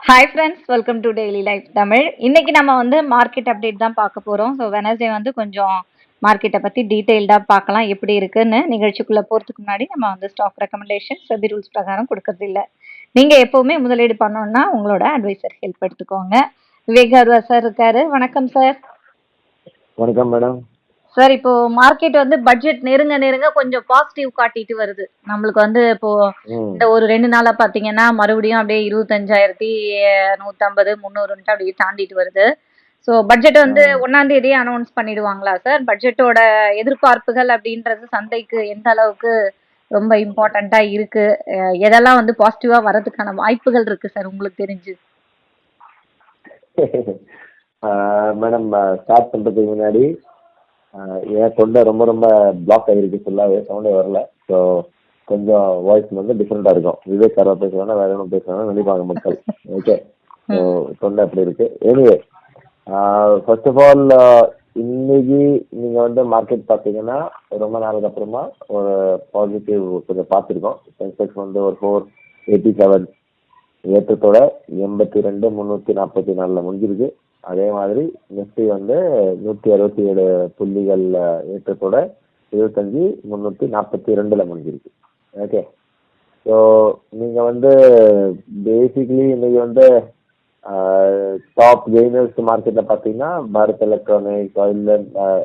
Hi friends welcome to daily life Tamil இன்னைக்கு நம்ம வந்து மார்க்கெட் அப்டேட் தான் பார்க்க போகிறோம் ஸோ வெனஸ்டே வந்து கொஞ்சம் மார்க்கெட்டை பற்றி டீட்டெயில்டாக பார்க்கலாம் எப்படி இருக்குன்னு நிகழ்ச்சிக்குள்ளே போகிறதுக்கு முன்னாடி நம்ம வந்து ஸ்டாக் ரெக்கமெண்டேஷன் செபி ரூல்ஸ் பிரகாரம் கொடுக்கறது இல்லை. நீங்கள் எப்போவுமே முதலீடு பண்ணோன்னா உங்களோட அட்வைசர் ஹெல்ப் எடுத்துக்கோங்க. விவேக் அருவா சார் இருக்காரு. வணக்கம் சார் வணக்கம் மேடம் சார் இப்போ மார்க்கெட் வந்து பட்ஜெட் நெருங்க நெருங்க கொஞ்சம் பாசிட்டிவ் காட்டிட்டு வருது. நம்மளுக்கு வந்து இப்போ இந்த ஒரு ரெண்டு நாளா பாத்தீங்கன்னா மறுபடியும் அப்படியே இருபத்தஞ்சாயிரத்தி நூத்தம்பது முந்நூறுன்ட்டு அப்படியே தாண்டிட்டு வருது. ஸோ பட்ஜெட் வந்து ஒன்னாம் தேதியே அனௌன்ஸ் பண்ணிடுவாங்களா சார்? பட்ஜெட்டோட எதிர்பார்ப்புகள் அப்படின்றது சந்தைக்கு எந்த அளவுக்கு ரொம்ப இம்பார்ட்டண்டா இருக்கு? எதெல்லாம் வந்து பாசிட்டிவா வர்றதுக்கான வாய்ப்புகள் இருக்கு சார் உங்களுக்கு தெரிஞ்சு? மேடம் ஸ்டார்ட் பண்ணுறதுக்கு முன்னாடி என் தொண்டை ரொம்ப ரொம்ப பிளாக் ஆகிருக்கு ஃபுல்லாகவே சவுண்டே வரல. ஸோ கொஞ்சம் வாய்ஸ் வந்து டிஃப்ரெண்ட்டாக இருக்கும். விவேக் சாரா பேசுவாங்க வேற ஒன்றும் பேசுவாங்க நினைப்பாங்க மக்கள். ஓகே ஸோ தொண்டை அப்படி இருக்கு. எனிவே ஃபர்ஸ்ட் ஆஃப் ஆல் இன்னைக்கு நீங்கள் வந்து மார்க்கெட் பார்த்தீங்கன்னா ரொம்ப நாளுக்கு அப்புறமா ஒரு பாசிட்டிவ் கொஞ்சம் பார்த்துருக்கோம். சென்செக்ஸ் வந்து ஒரு ஃபோர் எயிட்டி செவன் ஏற்றத்தோட எண்பத்தி ரெண்டு முந்நூற்றி நாற்பத்தி நாலில் முடிஞ்சிருக்கு. அதே மாதிரி நிஃப்டி வந்து நூற்றி அறுபத்தி ஏழு புள்ளிகள் ஏற்றத்தோட இருபத்தஞ்சி முந்நூற்றி நாற்பத்தி ரெண்டில் முடிஞ்சிருக்கு. ஓகே ஸோ நீங்கள் வந்து பேசிக்லி இன்னைக்கு வந்து டாப் கெய்னர்ஸ் மார்க்கெட்டில் பார்த்தீங்கன்னா Bharat electronics oil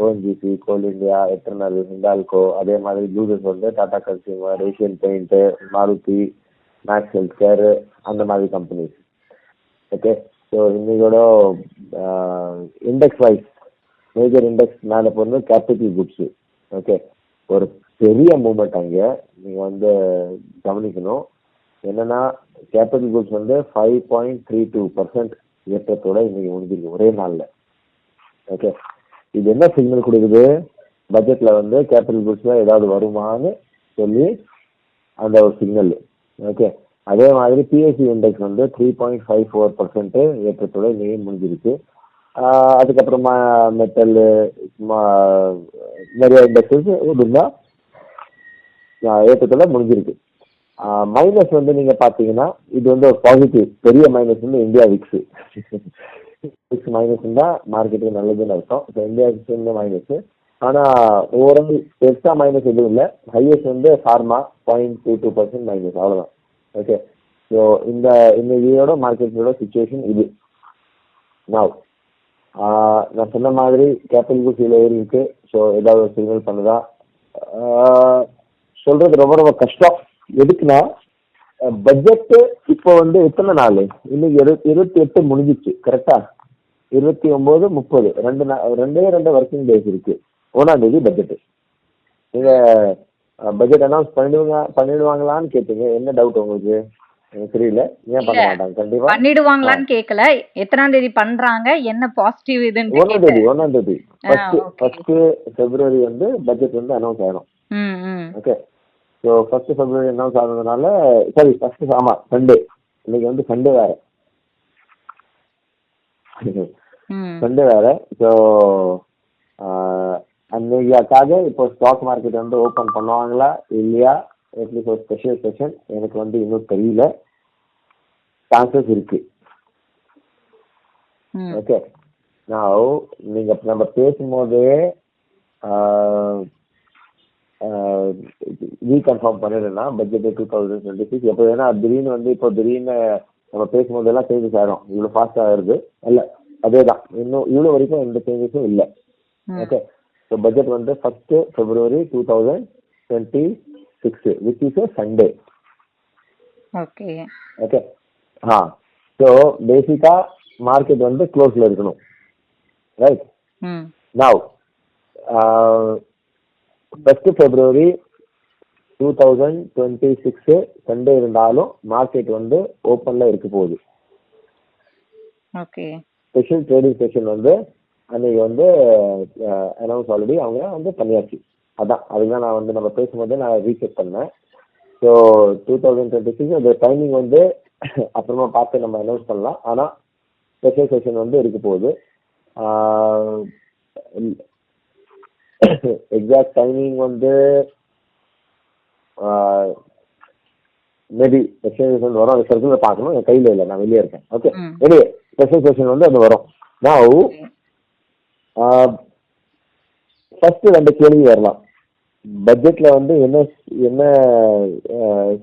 ONGC coal India eternal Hindalco அதே மாதிரி ஜூசஸ் வந்து Tata consumer Asian paint Maruti max health care அந்த மாதிரி கம்பெனிஸ் ஓகே ஸோ இன்னைக்கோட இண்டெக்ஸ் வைஸ் மேஜர் இண்டெக்ஸ் மேலே போகிறது கேபிட்டல் குட்ஸு ஓகே ஒரு பெரிய மூமெண்ட் அங்கே. நீங்கள் வந்து கவனிக்கணும். என்னன்னா கேபிட்டல் குட்ஸ் வந்து five point three two percent ஏற்றத்தோட இன்னைக்கு முடிஞ்சிருக்கு. ஒரே நாளில். ஓகே இது என்ன சிக்னல் கொடுக்குது? பட்ஜெட்டில் வந்து கேபிட்டல் குட்ஸில் ஏதாவது வருமான்னு சொல்லி அந்த ஒரு சிக்னல் ஓகே அதே மாதிரி பிஎஸ்சி இண்டெக்ஸ் வந்து three point five four percent ஏற்றத்தோட இன்னைக்கு முடிஞ்சிருக்கு. அதுக்கப்புறமா மெட்டல் நிறைய இண்டெக்ஸஸ் இருந்தால் ஏற்றத்தோட முடிஞ்சிருக்கு. மைனஸ் வந்து நீங்கள் பார்த்தீங்கன்னா இது வந்து ஒரு பாசிட்டிவ் பெரிய மைனஸ் வந்து இந்தியா விக்ஸு விக்ஸ் மைனஸ் தான் மார்க்கெட்டுக்கு நல்லதுன்னு அர்த்தம். இப்போ இந்தியா விக்ஸ் வந்து மைனஸ் ஆனால் ஓவரால் எக்ஸ்ட்ரா மைனஸ் எதுவும் இல்லை. ஹையஸ்ட் வந்து pharma point two two percent minus அவ்வளோதான் ஓகே ஸோ இந்த இந்த இதோட மார்க்கெட்டோட சுச்சுவேஷன் இது. நவ் நான் சொன்ன மாதிரி கேபிட்டல் குட்ஸ் இதில் ஏறி இருக்கு. ஸோ ஏதாவது ஒரு சிக்னல் பண்ணுதா? சொல்றது ரொம்ப ரொம்ப கஷ்டம். எதுக்குன்னா பட்ஜெட்டு இப்போ வந்து எத்தனை நாள்? இன்னைக்கு இரு இருபத்தி எட்டு முடிஞ்சிச்சு கரெக்டா இருபத்தி ஒம்பது முப்பது. ரெண்டு ரெண்டே ரெண்டு ஒர்க்கிங் டேஸ் இருக்கு. ஒன்றாம் தேதி பட்ஜெட்டு நீங்கள் பட்ஜெட் அனௌன்ஸ் பண்ணிடுவாங்க பண்ணிடுவாங்களான்னு கேட்டீங்க. என்ன டவுட் உங்களுக்கு? எனக்கு தெரியல ஏன் பண்ண. மாட்டாங்க? கண்டிப்பா. பண்ணிடுவாங்களான்னு கேட்கல எத்தனாம் தேதி பண்றாங்க? என்ன பாசிட்டிவ் இதுன்னு ஒன்றாம் தேதி ஒன்றாம் தேதி. ஃபர்ஸ்ட். ஃபர்ஸ்ட் பிப்ரவரி வந்து பட்ஜெட் வந்து அனௌன்ஸ் ஆயிடும் okay so first February announce ஆனதுனால சாரி ஃபர்ஸ்ட் ஆமாம் சண்டே இன்னைக்கு வந்து சண்டே வேற. சண்டே வேற. ஸோ அன்னைக்காக இப்போ ஸ்டாக் மார்க்கெட் வந்து ஓப்பன் பண்ணுவாங்களா? இல்லையா? அட்லீஸ்ட் ஒரு ஸ்பெஷல் செஷன் எனக்கு வந்து இன்னும் தெரியல. சான்சஸ் இருக்கு. ஓகே நான் நீங்க நம்ம பேசும்போதே reconfirm பண்ணிடுனா budget two thousand twenty six எப்போ ஏன்னா திடீர்னு வந்து இப்போ திடீர்னு நம்ம பேசும்போதெல்லாம் சேஞ்சஸ் ஆயிடும் இவ்வளோ ஃபாஸ்ட்டாக ஆயிருது இல்லை அதே தான் இன்னும் இவ்வளோ வரைக்கும் எந்த சேஞ்சஸும் இல்லை. ஓகே ஸோ பட்ஜெட் வந்து first February two thousand twenty six which is a Sunday okay okay ah so பேசிக்காக மார்க்கெட் வந்து க்ளோஸில் இருக்கணும். Right now first February two thousand twenty six Sunday இருந்தாலும் மார்க்கெட் வந்து ஓப்பனில் இருக்க போகுது. ஓகே ஸ்பெஷல் ட்ரேடிங் செஷன் வந்து அன்னைக்கு வந்து அனௌன்ஸ் ஆல்ரெடி அவங்க வந்து பண்ணியாச்சு. அதான் அதுதான் நான் வந்து நம்ம பேசும்போது நான் ரீசெக் பண்ணேன். So two thousand twenty six அந்த டைமிங் வந்து அப்புறமா பார்த்து நம்ம அனௌன்ஸ் பண்ணலாம். ஆனால் ஸ்பெஷல் செஷன் வந்து இருக்க போகுது. எக்ஸாக்ட் டைமிங் வந்து மேபி ஸ்பெஷல் செஷன் வரும். அந்த சர்க்கிள் பார்க்கணும். என் கையில் இல்லை நான் வெளியே இருக்கேன். ஓகே. எனிவே ஸ்பெஷல் செஷன் வந்து அது வரும். நான் ஃபர்ஸ்ட் ரெண்டு கேள்வி வரலாம். பட்ஜெட்ல வந்து என்ன என்ன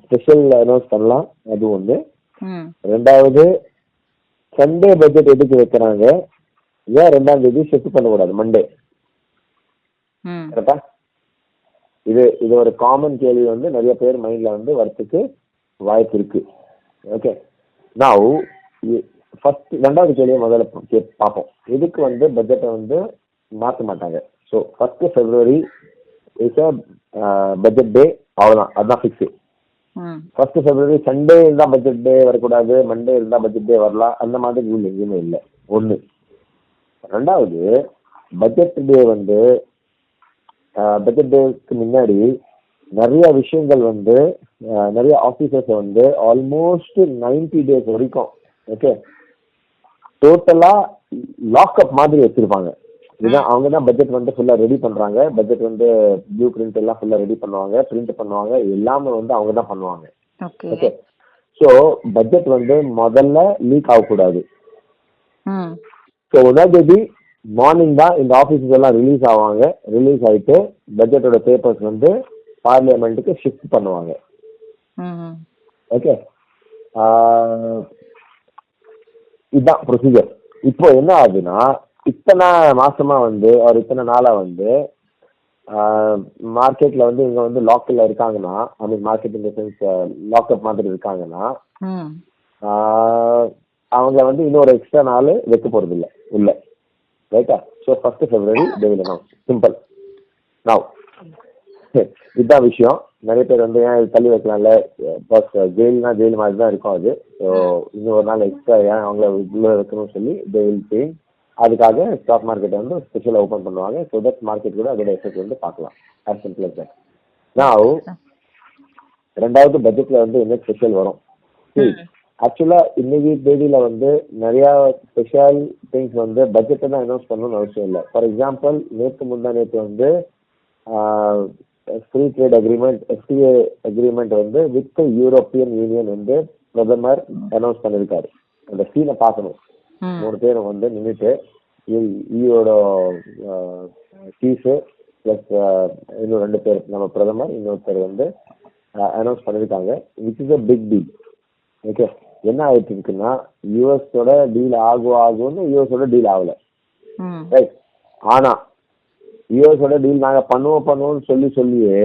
ஸ்பெஷல் அனௌன்ஸ் பண்ணலாம்? அது ஒன்று ரெண்டாவது சண்டே பட்ஜெட் எதுக்கு வைக்கிறாங்க? ஏன் ரெண்டாம் தேதி ஷிஃப்ட் பண்ணக்கூடாது? மண்டே கரெக்டா இது இது ஒரு காமன் கேள்வி வந்து நிறைய பேர் மைண்ட்ல வந்து வரத்துக்கு வாய்ப்பு இருக்கு. ஓகே நான் ஃபர்ஸ்ட் ரெண்டாவது கேள்வியை முதல்ல பார்ப்போம். இதுக்கு வந்து பட்ஜெட்டை வந்து மாற்ற மாட்டாங்க? So first February is budget day அவ்வளோதான் அதுதான் ஃபிக்ஸு ஃபர்ஸ்ட் ஃபெப்ரவரி சண்டே இருந்தால் பட்ஜெட் டே வரக்கூடாது. மண்டே இருந்தால் பட்ஜெட் டே வரலாம். அந்த மாதிரி ரூல் எங்கேயுமே இல்லை. ஒன்று ரெண்டாவது பட்ஜெட் டே வந்து பட்ஜெட் டேக்கு முன்னாடி நிறைய விஷயங்கள் வந்து ஆஹ், நிறைய ஆஃபீஸர்ஸ் வந்து ஆல்மோஸ்ட் 90 டேஸ் வரைக்கும் ஓகே டோட்டலாக லாக்அப் மாதிரி வச்சிருப்பாங்க. இதுதான் அவங்க தான் பட்ஜெட் வந்து ஃபுல்லாக ரெடி பண்ணுறாங்க பட்ஜெட் வந்து ப்ளூ பிரிண்ட் எல்லாம் ஃபுல்லாக ரெடி பண்ணுவாங்க பிரிண்ட் பண்ணுவாங்க எல்லாமே வந்து அவங்க தான் பண்ணுவாங்க. ஓகே ஸோ பட்ஜெட் வந்து முதல்ல லீக் ஆகக்கூடாது. ஸோ ஒன்றாம் தேதி மார்னிங் தான் இந்த ஆஃபீஸஸ் எல்லாம் ரிலீஸ் ஆவாங்க. ரிலீஸ் ஆகிட்டு பட்ஜெட்டோட பேப்பர்ஸ் வந்து பார்லிமெண்ட்டுக்கு ஷிஃப்ட் பண்ணுவாங்க. ஓகே இதுதான் ப்ரொசீஜர் இப்போ என்ன ஆகுதுன்னா இத்தனை மாசமா வந்து ஒரு இத்தனை நாளா வந்து மார்க்கெட்ல வந்து இவங்க வந்து லாக்கில் இருக்காங்கன்னா ஐ மீன் மார்க்கெட் இந்த சென்ஸ் லாக்அப் மாதிரி இருக்காங்கன்னா அவங்க வந்து இன்னொரு எக்ஸ்ட்ரா நாள் வைக்க போறது இல்ல உள்ள ரைட்டா ஸோ ஃபர்ஸ்ட் ஃபெப்ரவரி டேவில் நோ சிம்பிள் நவ் இதுதான் விஷயம். நிறைய பேர் வந்து ஏன் தள்ளி வைக்கலாம்ல? பஸ் ஜெயில்னா ஜெயில் மாதிரி தான் இருக்கும் அது. ஸோ இன்னும் ஒரு நாள் எக்ஸ்ட்ரா ஏன் அவங்கள உள்ள வைக்கணும்னு சொல்லி வில் சேஞ்ச் அதுக்காக ஸ்டாக் மார்க்கெட் வந்து ஸ்பெஷலாக ஓப்பன் பண்ணுவாங்க. ஸோ தட் மார்க்கெட் கூட அதோட எஃபெக்ட் வந்து பார்க்கலாம். Simple as that. Now ரெண்டாவது பட்ஜெட்ல வந்து என்ன ஸ்பெஷல் வரும். ஆக்சுவலா இன்னைக்கு தேதியில வந்து நிறைய ஸ்பெஷல் திங்ஸ் வந்து பட்ஜெட்டை தான் அனௌன்ஸ் பண்ணணும்னு அவசியம் இல்லை. ஃபார் எக்ஸாம்பிள் நேற்று முந்தா நேற்று வந்து free trade agreement FTA agreement வந்து வித் யூரோப்பியன் யூனியன் வந்து பிரதமர் அனௌன்ஸ் பண்ணியிருக்காரு அந்த சீனை பார்க்கணும். மூணு பேர் வந்து நின்றுட்டு ஈயோட சீஃபு ப்ளஸ் இன்னும் ரெண்டு பேர் நம்ம பிரதமர் இன்னொருத்தர் வந்து அனௌன்ஸ் பண்ணியிருக்காங்க which is a big deal okay என்ன ஆயிட்டு இருக்குன்னா யூஎஸோட டீல் ஆகும் ஆகும்னு யூஎஸோட டீல் ஆகல. ரைட் ஆனா யூஎஸோட டீல் நாங்க பண்ணுவோம் பண்ணுவோம்னு சொல்லி சொல்லியே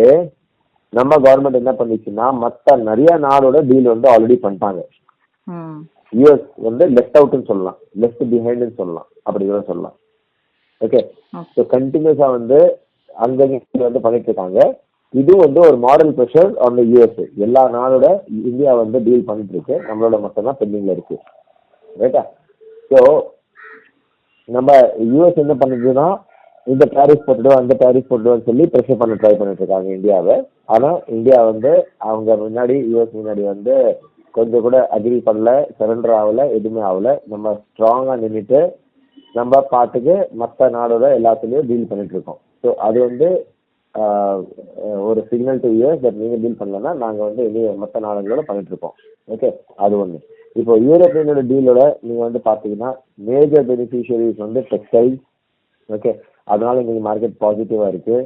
நம்ம கவர்மெண்ட் என்ன பண்ணிச்சுன்னா மற்ற நிறைய நாடோட டீல் வந்து ஆல்ரெடி பண்ணிட்டாங்க. யூஎஸ் வந்து லெஃப்ட் அவுட்னு சொல்லலாம். லெஃப்ட் பிஹைண்ட்னு சொல்லலாம். அப்படி கூட சொல்லலாம். ஓகே ஸோ கண்டினியூஸாக வந்து அங்கங்க வந்து பண்ணிட்டு இருக்காங்க. இது வந்து ஒரு model pressure on the US எல்லா நாளோட இந்தியா வந்து டீல் பண்ணிட்டு இருக்கு. நம்மளோட மட்டும் தான் பெண்டிங்ல இருக்கு. ரைட்டா ஸோ நம்ம யூஎஸ் என்ன பண்ணுதுன்னா இந்த டேரிஃப் போட்டுடுவோம் அந்த டேரிஃப் போட்டுடுவோம்னு சொல்லி ப்ரெஷர் பண்ண ட்ரை பண்ணிட்டு இருக்காங்க இந்தியாவை. ஆனால் இந்தியா வந்து அவங்க முன்னாடி யூஎஸ் முன்னாடி வந்து கொஞ்சம் கூட அக்ரி பண்ணல சரண்டர் ஆகல எதுவுமே ஆகல. நம்ம ஸ்ட்ராங்காக நின்றுட்டு நம்ம பாட்டுக்கு மற்ற நாடோட எல்லாத்துலேயும் டீல் பண்ணிட்டு இருக்கோம். ஸோ அது வந்து ஒரு சிக்னல் டு இயர்ஸ் பட் நீங்கள் டீல் பண்ணலன்னா நாங்கள் வந்து இனி மற்ற நாடுகளோட பண்ணிட்டு இருக்கோம். ஓகே அது ஒன்று இப்போ யூரோப்பியனோட டீலோட நீங்கள் வந்து பார்த்தீங்கன்னா மேஜர் பெனிஃபிஷியரிஸ் வந்து டெக்ஸ்டைல்ஸ் ஓகே அதனால இன்னைக்கு மார்க்கெட் பாசிட்டிவாக இருக்கு.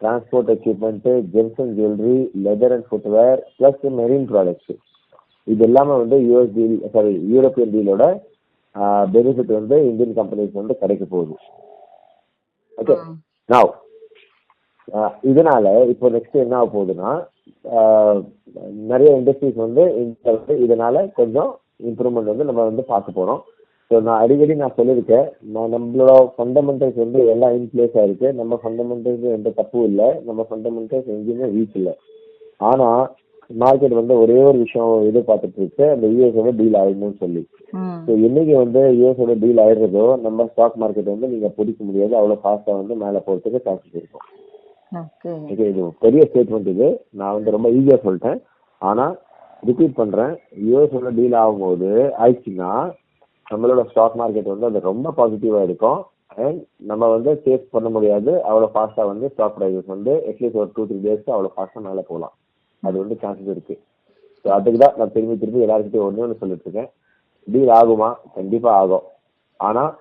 Transport equipment gems and jewellery leather and footwear plus marine products இது எல்லாமே வந்து யூஎஸ் டீல் சாரி யூரோப்பியன் டீலோட பெனிஃபிட் வந்து இந்தியன் கம்பெனிஸ் வந்து கிடைக்க போகுது. ஓகே நாவ் இதனால இப்போ நெக்ஸ்ட் என்ன ஆக போகுதுன்னா நிறைய இண்டஸ்ட்ரீஸ் வந்து இதனால கொஞ்சம் இம்ப்ரூவ்மெண்ட் வந்து நம்ம வந்து பார்க்க போறோம். ஸோ நான் அடிக்கடி நான் சொல்லியிருக்கேன். நான் நம்மளோட ஃபண்டமெண்டல்ஸ் வந்து எல்லாம் இன் பிளேஸ் ஆயிருக்கு நம்ம ஃபண்டமெண்டல்ஸ் எந்த தப்பும் இல்லை. நம்ம ஃபண்டமெண்டல்ஸ் எங்கேயுமே வீக் இல்லை. ஆனால் மார்க்கெட் வந்து ஒரே ஒரு விஷயம் எதிர்பார்த்துட்டு இருக்கு அந்த யூஎஸோட டீல் ஆயிடணும்னு சொல்லி. ஸோ என்னைக்கு வந்து யூஎஸோட டீல் ஆயிடுறதோ நம்ம ஸ்டாக் மார்க்கெட் வந்து நீங்கள் பிடிக்க முடியாது. அவ்வளோ ஃபாஸ்ட்டாக வந்து மேலே போகிறதுக்கு சான்சஸ் இருக்கும். ஓகே. இது பெரிய ஸ்டேட்மெண்ட் இது. நான் வந்து ரொம்ப ஈஸியாக சொல்லிட்டேன். ஆனால் ரிப்பீட் பண்ணுறேன் யூஎஸோட டீல் ஆகும்போது ஆயிடுச்சுன்னா நம்மளோட ஸ்டாக் மார்க்கெட் வந்து அது ரொம்ப பாசிட்டிவாக இருக்கும். அண்ட் நம்ம வந்து சேஸ் பண்ண முடியாது. அவ்வளோ ஃபாஸ்ட்டாக வந்து ஸ்டாக் ப்ரைஸஸ் வந்து அட்லீஸ்ட் ஒரு டூ த்ரீ டேஸ்க்கு அவ்வளோ ஃபாஸ்ட்டாக மேலே போகலாம். அது வந்து சான்சஸ் இருக்குது ஸோ அதுக்கு தான் நான் திரும்பி திரும்பி எல்லாருக்கிட்டையும் ஒன்று ஒன்று சொல்லிட்டு இருக்கேன். டீல் ஆகுமா? கண்டிப்பாக ஆகும். ஆனால்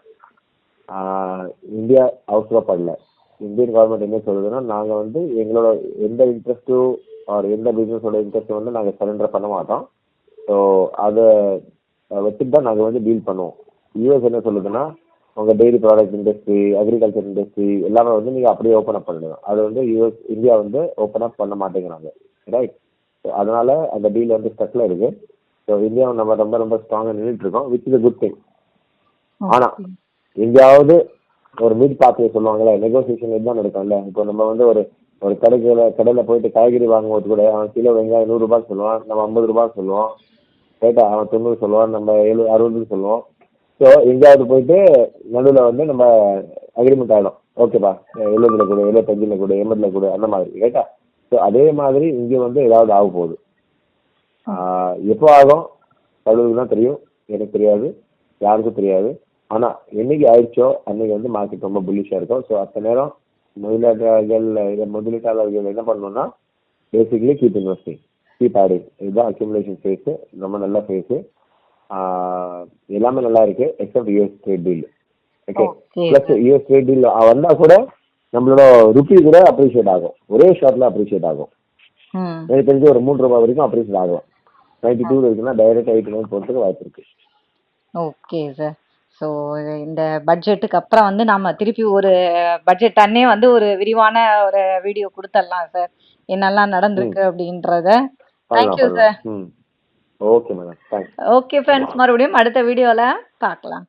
இந்தியா அவசரப்படல இந்தியன் கவர்மெண்ட் என்ன சொல்லுதுன்னா நாங்கள் வந்து எங்களோட எந்த இன்ட்ரெஸ்ட்டும் ஆர் எந்த பிஸ்னஸோட இன்ட்ரெஸ்ட்டும் வந்து நாங்கள் சரண்டர் பண்ண மாட்டோம். ஸோ அதை வச்சுட்டு தான் நாங்கள் வந்து டீல் பண்ணுவோம். யூஎஸ் என்ன சொல்லுதுன்னா உங்கள் daily product industry agriculture industry எல்லாமே வந்து நீங்கள் அப்படியே ஓப்பன் அப் பண்ணிடுங்க. அது வந்து யூஎஸ் இந்தியா வந்து ஓப்பன் அப் பண்ண மாட்டேங்கிறாங்க. ரைட் அதனால் அந்த டீல் வந்து ஸ்டக்கில் இருக்குது ஸோ இந்தியாவை நம்ம ரொம்ப ரொம்ப ஸ்ட்ராங்காக நின்றுட்டு இருக்கோம் விச் இஸ் குட் திங் ஆனா எங்கேயாவது ஒரு மீட் பாத்தியை சொல்லுவாங்கல்ல நெகோசியேஷன் இதுதான் நடக்கும்ல. இப்போ நம்ம வந்து ஒரு ஒரு கடைக்கில கடையில் போயிட்டு காய்கறி வாங்கும்போது கூட அவன் கிலோ வெங்காயம் நூறுரூபா சொல்லுவான் நம்ம ஐம்பது ரூபா சொல்லுவோம். ரைட்டா அவன் தொண்ணூறு சொல்லுவான் நம்ம எழு அறுபதுன்னு சொல்லுவோம். ஸோ எங்கேயாவது போயிட்டு நடுவில் வந்து நம்ம அக்ரிமெண்ட் ஆகிடும் ஓகேப்பா எழுபதுல கொடு எழுபத்தஞ்சில் கொடு எண்பதுல கொடு அந்த மாதிரி ரைட்டா ஸோ அதே மாதிரி இங்கே வந்து ஏதாவது ஆக போகுது. எப்போ ஆகும்? கடவுளுக்கு தான் தெரியும். எனக்கு தெரியாது. யாருக்கும் தெரியாது. ஆனால் என்னைக்கு ஆயிடுச்சோ அன்னைக்கு வந்து மார்க்கெட் ரொம்ப புல்லிஷாக இருக்கும். ஸோ அத்த நேரம் முதலீட்டாளர்கள் இதை முதலீட்டாளர்கள் என்ன பண்ணணும்னா basically keep investing keep adding இதுதான் அக்யூமுலேஷன் ஃபேஸு ரொம்ப நல்ல ஃபேஸு எல்லாமே நல்லா இருக்கு except US trade deal okay. Plus US trade deal வந்தால் கூட நம்மளோட ருப்பி கூட அப்ரிஷியேட் ஆகும். ஒரே ஷார்ட்டில் அப்ரிஷியேட் ஆகும். எனக்கு தெரிஞ்சு ஒரு மூணு ரூபாய் வரைக்கும் அப்ரிஷியேட் ஆகும். நைன்டி டூ இருக்குன்னா டைரக்ட் எயிட்டி நைன் போகிறதுக்கு வாய்ப்பு இருக்கு. ஓகே சார் ஸோ இந்த பட்ஜெட்டுக்கு அப்புறம் வந்து நாம திருப்பி ஒரு பட்ஜெட் அன்னே வந்து ஒரு விரிவான ஒரு வீடியோ கொடுத்துடலாம் சார் என்னெல்லாம் நடந்திருக்கு அப்படின்றத thank you sir okay madam okay friends மறுபடியும் அடுத்த வீடியோவில் பார்க்கலாம்.